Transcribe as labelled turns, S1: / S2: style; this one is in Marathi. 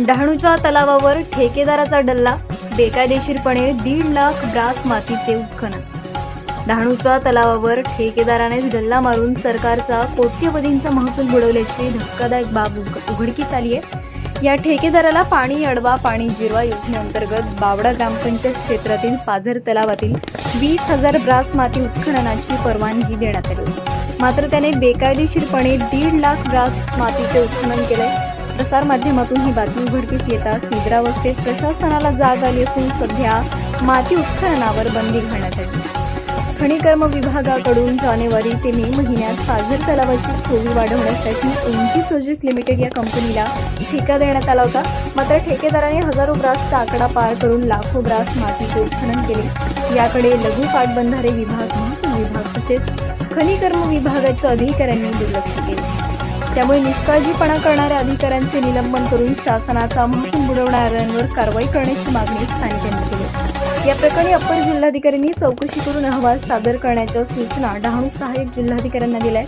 S1: डहाणूच्या तलावावर ठेकेदाराचा डल्ला बेकायदेशीरपणे दीड लाख ब्रास मातीचे उत्खनन. डहाणूच्या तलावावर ठेकेदारानेच डल्ला मारून सरकारचा कोट्यवधींचा महसूल बुडवल्याची धक्कादायक बाब उघ- उघडकीस आली आहे. या ठेकेदाराला पाणी अडवा पाणी जिरवा योजनेअंतर्गत बावडा ग्रामपंचायत क्षेत्रातील पाझर तलावातील वीस हजार ब्रास माती उत्खननाची परवानगी देण्यात आली होती. मात्र त्याने बेकायदेशीरपणे दीड लाख ब्रास मातीचे उत्खनन केले प्रसारमाध्यमातून ही बातमी उघडकीस येताच निद्रावस्थेत प्रशासनाला जाग आली असून सध्या माती उत्खननावर बंदी घालण्यात आली. खनिकर्म विभागाकडून जानेवारी ते मे महिन्यात पाझर तलावाची खोली वाढवण्यासाठी एनजी प्रोजेक्ट लिमिटेड या कंपनीला ठेका देण्यात आला होता. मात्र ठेकेदाराने हजारो ब्रासचा आकडा पार करून लाखो ब्रास मातीचे उत्खनन केले. याकडे लघु पाटबंधारे विभाग महसूल विभाग तसेच खनिकर्म विभागाच्या अधिकाऱ्यांनी दुर्लक्ष केले. त्यामुळे निष्काळजीपणा करणाऱ्या अधिकाऱ्यांचे निलंबन करून शासनाचा महसूल बुडवणाऱ्यांवर कारवाई करण्याची मागणी स्थानिकांनी केली. या प्रकरणी अप्पर जिल्हाधिकाऱ्यांनी चौकशी करून अहवाल सादर करण्याच्या सूचना डहाणू सहाय्यक जिल्हाधिकाऱ्यांना दिल्या